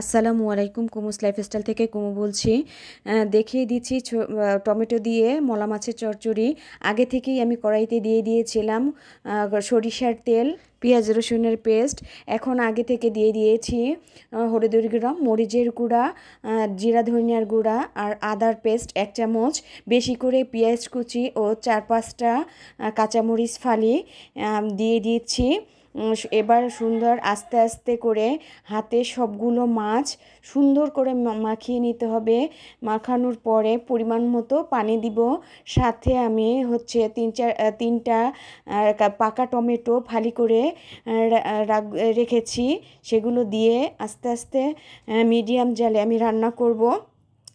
আসসালামু আলাইকুম কুমুস লাইফস্টাইল থেকে কুমু বলছি। দেখিয়ে দিচ্ছি টমেটো দিয়ে মলা মাছের চচ্চড়ি। আগে থেকেই আমি কড়াইতে দিয়ে দিয়েছিলাম সরিষার তেল পেঁয়াজ রসুনের পেস্ট। এখন আগে থেকে দিয়ে দিয়েছি আহ, হলুদের গুঁড়া মরিচের গুঁড়া জিরা ধনিয়ার গুঁড়া আর আদার পেস্ট এক চামচ। বেশি করে পেঁয়াজ কুচি ও চার পাঁচটা কাঁচামরিচ ফালি দিয়ে উম, এবার সুন্দর আস্তে আস্তে করে হাতে সবগুলো মাছ সুন্দর করে মাখিয়ে নিতে হবে। মাখানোর পরে পরিমাণ মতো পানি দিব। সাথে আমি হচ্ছে তিন চার তিনটা পাকা টমেটো ফালি করে রাখ- রেখেছি। সেগুলো দিয়ে আস্তে আস্তে মিডিয়াম জালে আমি রান্না করব।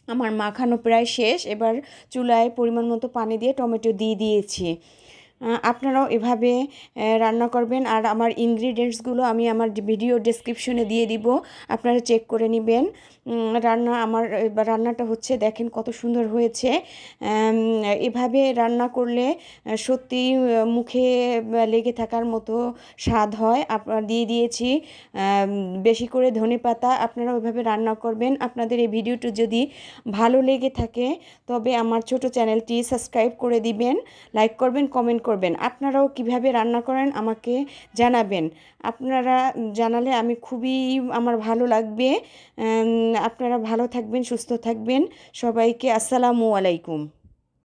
আমার মাখানো প্রায় শেষ। এবার চুলায় পরিমাণ মতো পানি দিয়ে টমেটো দিয়ে দিয়েছি। আপনারাও এভাবে রান্না করবেন। আর আমার ইনগ্রিডিয়েন্টসগুলো আমি আমার ভিডিও ডেসক্রিপশনে দিয়ে দিব। আপনারা চেক করে নেবেন। রান্না আমার রান্নাটা হচ্ছে, দেখেন কত সুন্দর হয়েছে। এভাবে রান্না করলে সত্যি মুখে লেগে থাকার মতো স্বাদ হয়। আপনার দিয়ে দিয়েছি বেশি করে ধনে পাতা। আপনারা ওইভাবে রান্না করবেন। আপনাদের এই ভিডিওটি যদি ভালো লেগে থাকে, তবে আমার ছোট চ্যানেলটি সাবস্ক্রাইব করে দিবেন। লাইক করবেন কমেন্ট করবেন। আপনারাও কীভাবে রান্না করেন আমাকে জানাবেন। আপনারা জানালে আমি খুবই আমার ভালো লাগবে। আপনারা ভালো থাকবেন, সুস্থ থাকবেন। সবাইকে আসসালামু আলাইকুম।